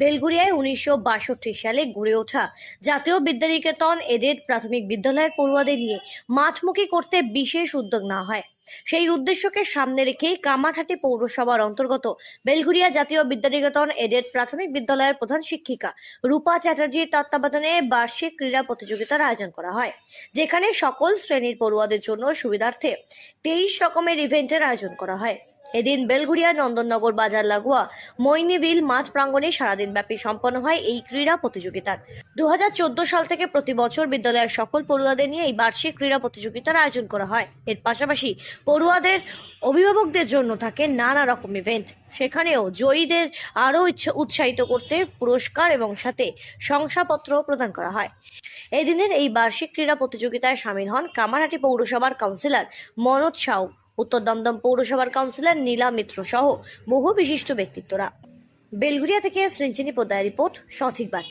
বেলগুড়িয়ায় উনিশশো সালে গড়ে ওঠা জাতীয় বিদ্যানিকেতন এডেড প্রাথমিক বিদ্যালয়ের পড়ুয়াদের নিয়ে মাঠমুখী করতে বিশেষ উদ্যোগ নেওয়া হয়। সেই উদ্দেশ্যকে সামনে রেখেই কামারহাটি পৌরসভার অন্তর্গত বেলঘুরিয়া জাতীয় বিদ্যানিকেতন এডেড প্রাথমিক বিদ্যালয়ের প্রধান শিক্ষিকা রূপা চ্যাটার্জির তত্ত্বাবধানে বার্ষিক ক্রীড়া প্রতিযোগিতার আয়োজন করা হয়, যেখানে সকল শ্রেণির পড়ুয়াদের জন্য সুবিধার্থে তেইশ রকমের ইভেন্টের আয়োজন করা হয়। এদিন বেলঘুরিয়া নন্দননগর বাজার লাগোয়া মৈনিবিল মাঠ প্রাঙ্গণে সারাদিন ব্যাপী সম্পন্ন হয় এই ক্রীড়া প্রতিযোগিতার। দু হাজার চোদ্দ সাল থেকে প্রতি বছর বিদ্যালয়ের সকল পড়ুয়াদের নিয়ে এই বার্ষিক ক্রীড়া প্রতিযোগিতার আয়োজন করা হয়। এর পাশাপাশি পড়ুয়াদের অভিভাবকদের জন্য থাকে নানা রকম ইভেন্ট সেখানেও জয়ীদের আরও উৎসাহিত করতে পুরস্কার এবং সাথে শংসাপত্র প্রদান করা হয়। এই দিনের এই বার্ষিক ক্রীড়া প্রতিযোগিতায় সামিল হন কামারহাটি পৌরসভার কাউন্সিলর মনোজ সাউ। উত্তর দমদম পৌরসভার কাউন্সিলর নীলা মিত্র সহ বহু বিশিষ্ট ব্যক্তিত্বরা। বেলগুড়িয়া থেকে সৃঞ্জিনী পোদ্দায় রিপোর্ট, সঠিক বার্তা।